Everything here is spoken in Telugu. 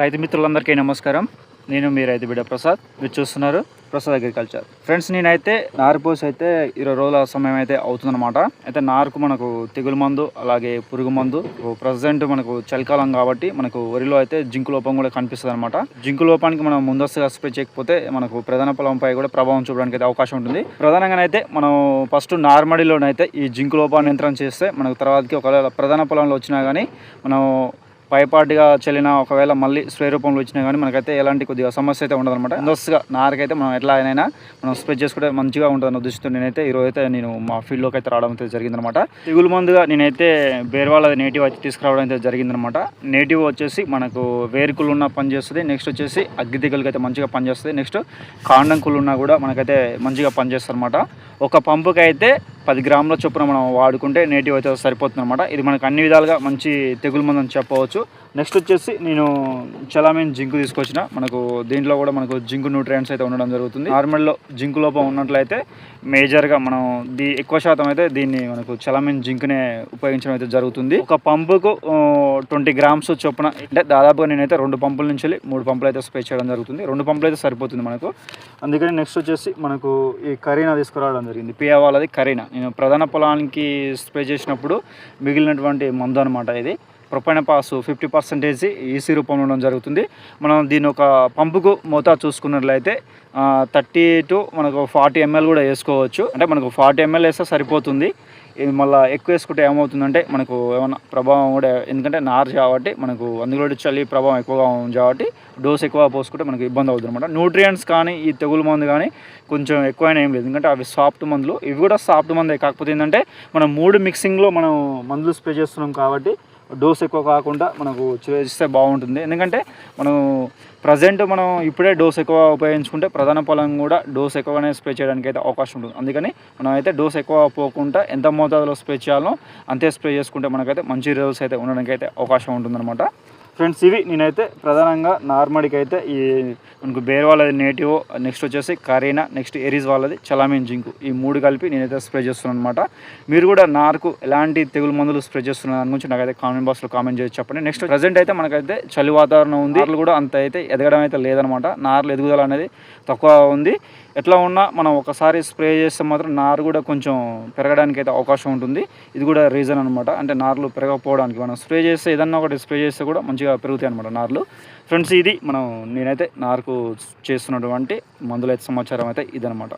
రైతు మిత్రులందరికీ నమస్కారం. నేను మీ రైతు బిడ్డ ప్రసాద్. మీరు చూస్తున్నారు ప్రసాద్ అగ్రికల్చర్. ఫ్రెండ్స్ నేనైతే నారుపోసి అయితే ఇరవై రోజుల సమయం అయితే అవుతుందన్నమాట. అయితే నారుకు మనకు తెగులు మందు అలాగే పురుగు మందు ప్రజెంట్ మనకు చలికాలం కాబట్టి మనకు వరిలో అయితే జింకు లోపం కూడా కనిపిస్తుంది అనమాట జింకు లోపానికి మనం ముందస్తుగా స్ప్రే చేయకపోతే మనకు ప్రధాన పొలంపై కూడా ప్రభావం చూడడానికి అయితే అవకాశం ఉంటుంది. ప్రధానంగానైతే మనం ఫస్ట్ నార్మడిలోనైతే ఈ జింకు లోపాన్ని నియంత్రణ చేస్తే మనకు తర్వాతకి ఒకవేళ ప్రధాన పొలంలో వచ్చినా కానీ మనం పైపాటిగా చెల్లిన ఒకవేళ మళ్ళీ స్ప్రే రూపంలో వచ్చినా కానీ మనకైతే ఎలాంటి కొద్దిగా సమస్య అయితే ఉండదన్నమాట. ముందస్తుగా నారకైతే మనం ఎట్లా అయినా మనం స్ప్రే చేసుకుంటే మంచిగా ఉంటుంది ఉద్దేశంతో నేనైతే ఈరోజు అయితే నేను మా ఫీల్డ్లోకి అయితే రావడం అయితే జరిగిందనమాట తెగులు మందుగా నేనైతే బేర్వాళ్ళ నేటివ్ అయితే తీసుకురావడం అయితే జరిగిందనమాట నేటివ్ వచ్చేసి మనకు వేరుకులు ఉన్న పని చేస్తుంది నెక్స్ట్ వచ్చేసి అగ్గి దిగులకి అయితే మంచిగా పనిచేస్తుంది. నెక్స్ట్ కాండం కుళ్ళు ఉన్నా కూడా మనకైతే మంచిగా పనిచేస్తుంది అనమాట ఒక పంపుకి అయితే పది గ్రాముల చొప్పున మనం వాడుకుంటే నేటివ్ అయితే సరిపోతుంది అనమాట ఇది మనకు అన్ని విధాలుగా మంచి తెగులు మందని అని చెప్పవచ్చు. నెక్స్ట్ వచ్చేసి నేను చలామీన్ జింకు తీసుకొచ్చిన. మనకు దీంట్లో కూడా మనకు జింకు న్యూట్రియంట్స్ అయితే ఉండడం జరుగుతుంది. నార్మల్లో జింకు లోపం ఉన్నట్లయితే మేజర్గా మనం దీ ఎక్కువ శాతం అయితే దీన్ని మనకు చలామీన్ జింకునే ఉపయోగించడం అయితే జరుగుతుంది. ఒక పంపుకు ట్వంటీ గ్రామ్స్ చొప్పున అంటే దాదాపుగా నేనైతే రెండు పంపుల నుంచి వెళ్ళి మూడు పంపులు అయితే స్ప్రే చేయడం జరుగుతుంది. రెండు పంపులు అయితే సరిపోతుంది మనకు. అందుకని నెక్స్ట్ వచ్చేసి మనకు ఈ కరీనా తీసుకురావడం జరిగింది. పియా వాళ్ళది కరీనా. నేను ప్రధాన పొలానికి స్ప్రే చేసినప్పుడు మిగిలినటువంటి మందు అనమాట ఇది. ప్రొపైన పాస్ ఫిఫ్టీ పర్సెంటేజ్ ఈసీ రూపంలో ఉండడం జరుగుతుంది. మనం దీని ఒక పంపుకు మోతా చూసుకున్నట్లయితే థర్టీ టు మనకు ఫార్టీ ఎంఎల్ కూడా వేసుకోవచ్చు. అంటే మనకు ఫార్టీ ఎంఎల్ వేస్తే సరిపోతుంది. ఇది మళ్ళీ ఎక్కువ వేసుకుంటే ఏమవుతుందంటే మనకు ఏమన్నా ప్రభావం కూడా ఎందుకంటే నార్జ్ కాబట్టి మనకు అందులో చలి ప్రభావం ఎక్కువగా ఉంది కాబట్టి డోస్ ఎక్కువ పోసుకుంటే మనకు ఇబ్బంది అవుతుంది అనమాట న్యూట్రియంట్స్ కానీ ఈ తెగులు మందు కానీ కొంచెం ఎక్కువైనా ఏం లేదు. ఎందుకంటే అవి సాఫ్ట్ మందులు. ఇవి కూడా సాఫ్ట్ మందే. కాకపోతే ఏంటంటే మనం మూడు మిక్సింగ్లో మనం మందులు స్ప్రే చేస్తున్నాం కాబట్టి డోస్ ఎక్కువ కాకుండా మనకు చేస్తే బాగుంటుంది. ఎందుకంటే మనం ప్రజెంట్ మనం ఇప్పుడే డోస్ ఎక్కువ ఉపయోగించుకుంటే ప్రధాన పొలం కూడా డోస్ ఎక్కువగానే స్ప్రే చేయడానికి అయితే అవకాశం ఉంటుంది. అందుకని మనం అయితే డోస్ ఎక్కువ పోకుండా ఎంత మోతాదులో స్ప్రే చేయాలో అంతే స్ప్రే చేసుకుంటే మనకైతే మంచి రిజల్ట్స్ అయితే ఉండడానికి అయితే అవకాశం ఉంటుందన్నమాట. ఫ్రెండ్స్ ఇవి నేనైతే ప్రధానంగా నార్మడికి అయితే ఈ మనకు బేర్ వాళ్ళది నేటివ్ నెక్స్ట్ వచ్చేసి కరీనా నెక్స్ట్ ఎరీస్ వాళ్ళది చలామిన్ జింకు. ఈ మూడు కలిపి నేనైతే స్ప్రే చేస్తున్నాను అనమాట మీరు కూడా నార్కు ఎలాంటి తెగులు మందులు స్ప్రే చేస్తున్న దాని గురించి నాకైతే కామెంట్ బాక్స్లో కామెంట్ చేసి చెప్పండి. నెక్స్ట్ ప్రజెంట్ అయితే మనకైతే చలి వాతావరణం ఉంది. నార్లు కూడా అంత అయితే ఎదగడం అయితే లేదనమాట నార్లు ఎదుగుదల అనేది తక్కువ ఉంది. ఎట్లా ఉన్నా మనం ఒకసారి స్ప్రే చేస్తే మాత్రం నారు కూడా కొంచెం పెరగడానికి అయితే అవకాశం ఉంటుంది. ఇది కూడా రీజన్ అనమాట అంటే నార్లు పెరగకపోవడానికి మనం స్ప్రే చేస్తే ఏదన్నా ఒకటి స్ప్రే చేస్తే కూడా మంచిగా పెరుగుతాయి అనమాట నార్లు. ఫ్రెండ్స్ ఇది మనం నేనైతే నారుకు చేస్తున్నటువంటి మందులైతే సమాచారం అయితే ఇదనమాట